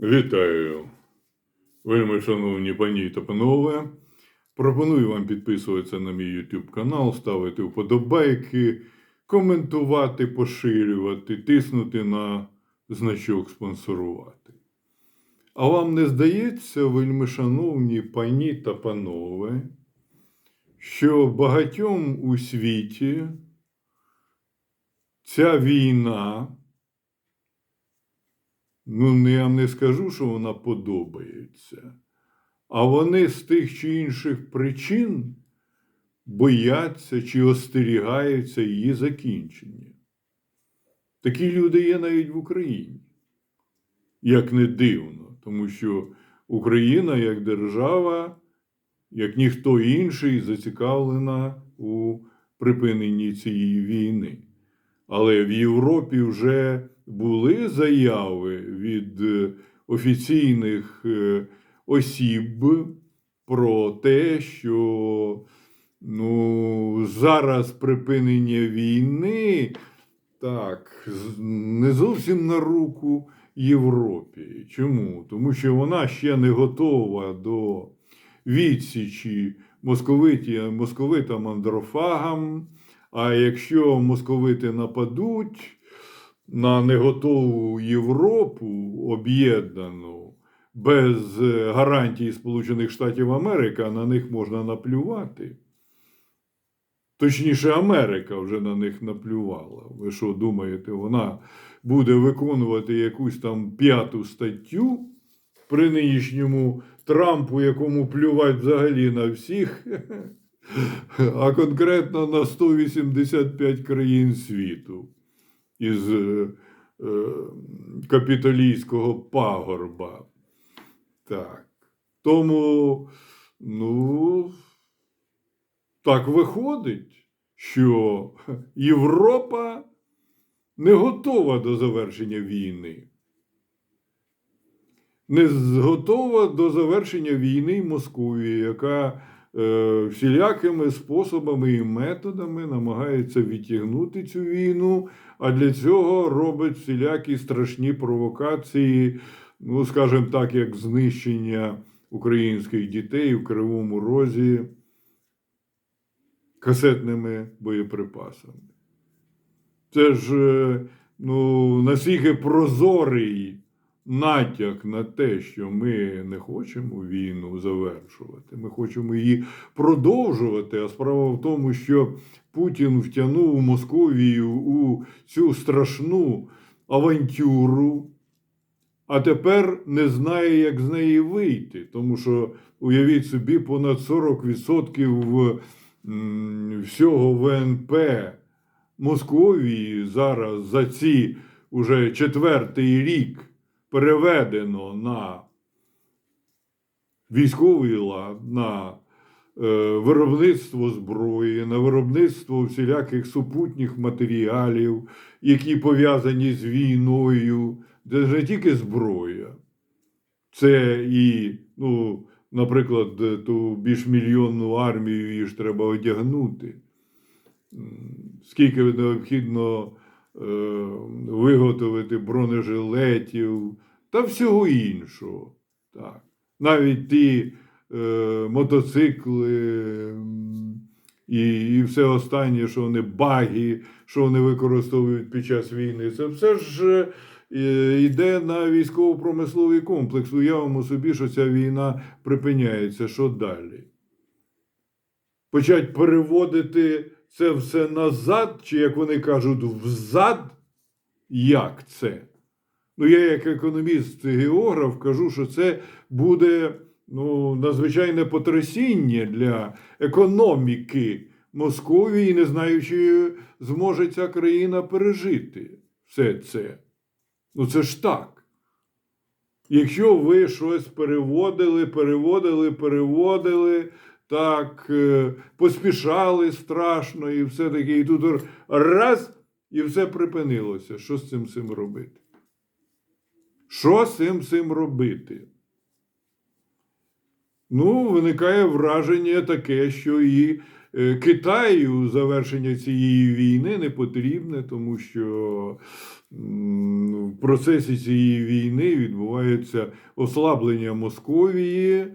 Вітаю, вельми шановні пані та панове. Пропоную вам підписуватися на мій YouTube канал, ставити вподобайки, коментувати, поширювати, тиснути на значок спонсорувати. А вам не здається, вельми шановні пані та панове, що багатьом у світі ця війна ну, я не скажу, що вона подобається. А вони з тих чи інших причин бояться чи остерігаються її закінчення. Такі люди є навіть в Україні. Як не дивно, тому що Україна як держава, як ніхто інший, зацікавлена у припиненні цієї війни. Але в Європі вже були заяви від е, офіційних е, осіб про те, що ну, зараз припинення війни так, не зовсім на руку Європі. Чому? Тому що вона ще не готова до відсічі московитам андрофагам. А якщо московити нападуть на неготову Європу об'єднану без е, гарантій Сполучених Штатів Америки, на них можна наплювати. Точніше, Америка вже на них наплювала. Ви що думаєте, вона буде виконувати якусь там п'яту статтю при нинішньому Трампу, якому плювать взагалі на всіх, а конкретно на 185 країн світу із е, е, капіталійського пагорба. Так. Тому, ну, так виходить, що Європа не готова до завершення війни. Не готова до завершення війни Московії, яка всілякими способами і методами намагається відтягнути цю війну, а для цього робить всілякі страшні провокації, ну, скажімо так, як знищення українських дітей в Кривому Розі касетними боєприпасами. Це ж е, ну, настільки прозорий натяк на те, що ми не хочемо війну завершувати, ми хочемо її продовжувати. А справа в тому, що Путін втягнув Московію у цю страшну авантюру, а тепер не знає, як з неї вийти. Тому що, уявіть собі, понад 40% всього ВНП Московії зараз за ці уже четвертий рік переведено на військовий лад, на е, виробництво зброї, на виробництво всіляких супутніх матеріалів, які пов'язані з війною. Це ж не тільки зброя, це і, ну, наприклад, ту більш мільйонну армію її ж треба одягнути. Скільки необхідно виготовити бронежилетів та всього іншого. Так. Навіть ті е, мотоцикли і, і все останнє, що вони баги, що вони використовують під час війни, це все ж е, йде на військово-промисловий комплекс. Уявимо собі, що ця війна припиняється. Що далі? Почать переводити це все назад, чи, як вони кажуть, взад? Як це? Ну, я, як економіст географ, кажу, що це буде ну, надзвичайне потрясіння для економіки Московії, не знаю, чи зможе ця країна пережити все це. Ну, це ж так. Якщо ви щось переводили, переводили, переводили, так, е, поспішали страшно і все таке, і тут раз, і все припинилося. Що з цим цим робити? Що з цим цим робити? Ну, виникає враження таке, що і е, Китаю завершення цієї війни не потрібне, тому що в процесі цієї війни відбувається ослаблення Московії.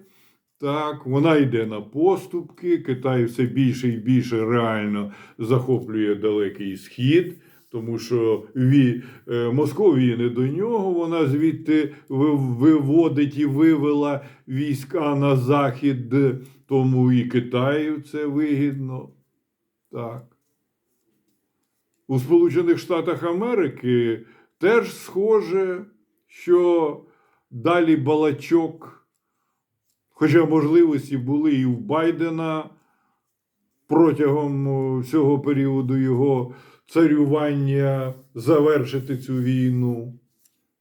Так, вона йде на поступки. Китай все більше і більше реально захоплює Далекий Схід, тому що ві, е, Московії не до нього. Вона звідти виводить і вивела війська на захід, тому і Китаю це вигідно. Так. У Сполучених Штатах Америки теж схоже, що далі балачок. Хоча можливості були і в Байдена протягом всього періоду його царювання завершити цю війну,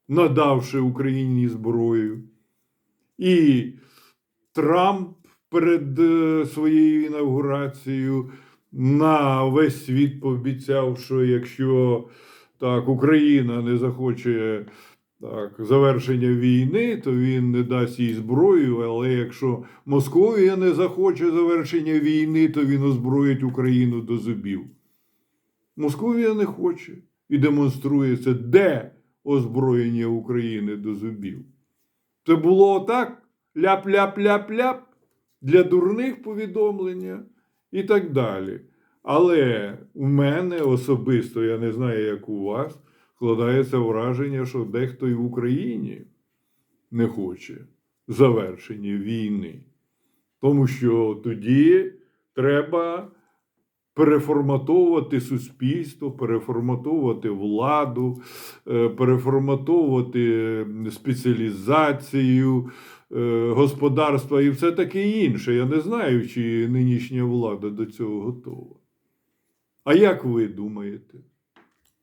надавши Україні зброю. І Трамп перед е, своєю інавгурацією на весь світ пообіцяв, що якщо так, Україна не захоче так, завершення війни, то він не дасть їй зброю. Але якщо Московія не захоче завершення війни, то він озброїть Україну до зубів. Московія не хоче і демонструє це, де озброєння України до зубів. Це було так: ляп-ляп-ляп-ляп для дурних повідомлення і так далі. Але у мене особисто, я не знаю, як у вас, складається враження, що дехто і в Україні не хоче завершення війни. Тому що тоді треба переформатовувати суспільство, переформатовувати владу, е, переформатовувати спеціалізацію е, господарства і все таке інше. Я не знаю, чи нинішня влада до цього готова. А як ви думаєте?